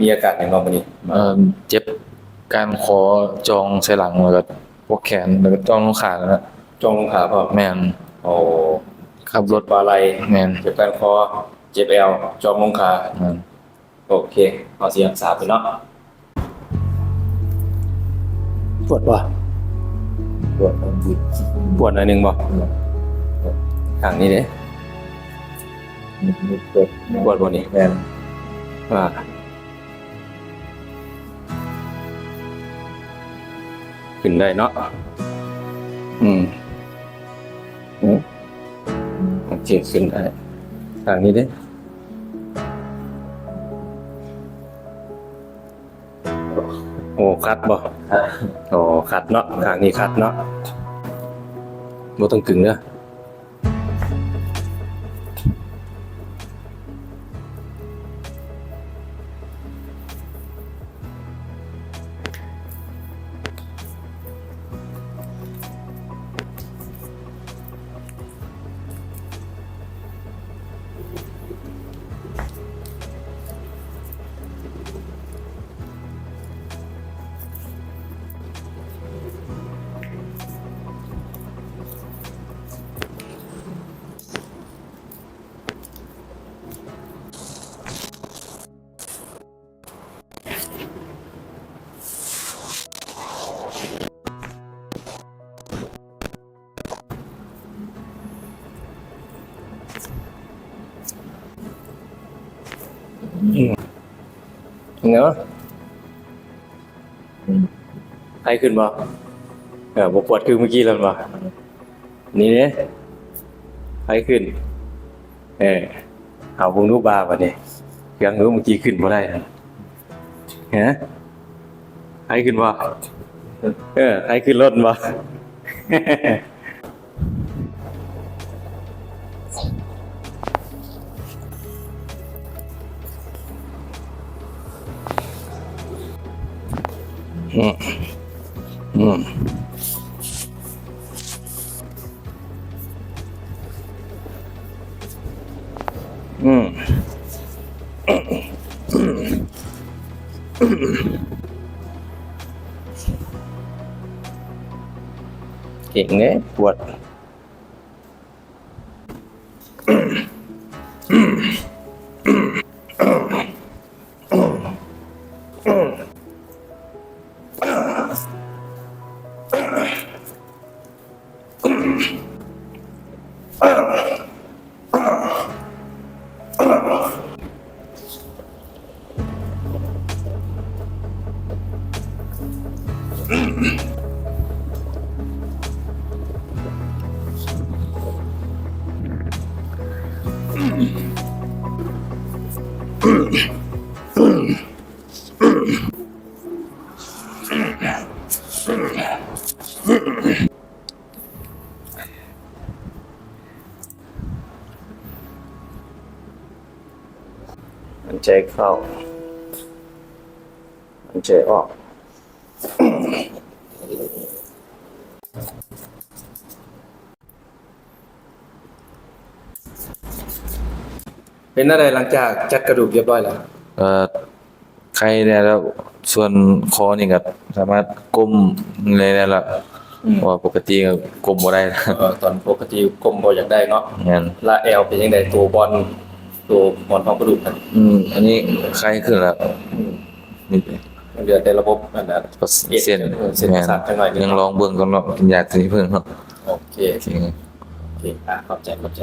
มีอาการอย่างนอกวันนี้เอ่อเจ็บการคอจองใส่หลังแล้วก็พวกแขนแล้วก็จองลงขาแล้วนะจองลงขาเปล่าแม่นโอ้ขับรถบาไหลแม่นเจ็บการคอเจ็บเอวจองลงขาแม่นโอเคเอาเสียงสาไปเนาะปวดป่ะปวดบุดปวดหน่อยหนึงบ่ข้างนี้เด้ปวดปวดบ่นี่แม่นอ่า ขึ้นได้เนาะอืมอืมโอเคขึ้นได้ข้างนี้เด้โอ้คัดบ่โอ้คัดเนาะข้างนี้คัดเนาะบ่ต้องกึ่งเด้อ เนาะใครขึ้นบ่เออบปวดคือเมื่อกี้แล้วบ่นี่เด้ใครขึ้น เออเอาวงรูปบาบัดนี้ยังรู้เมื่อกี้ขึ้นบ่ได้นะฮะใครขึ้นบ่เออใครขึ้นรถบ่ อืมอืมอืม เมันใจเข้า มันใจออก เป็นอะไรหลังจากจัดกระดูกเรียบร้อยแล้วเอ่อใครเนี่ยแล้วส่วนคอนี่ก็สามารถก้มเลยได้ละอืมเพราะว่าปกติก็ก้มบ่ได้นะเออตอนปกติกลมบออยากได้เนาะงั้นละแอลเป็นยังไงตัวบอล ตัวบอลท้องกระดูกกันอืม อันนี้ใครขึ้นแล้วนี่มันเหลือแต่ระบบนั่นแหละเส้นเออเส้นประสาทจังหน่อยหนึ่งยังลองเบิ่งก่อนเนาะกินยาตัวนี้เพิ่นเนาะโอเคโอเคโอเคอะเข้าใจเข้าใจ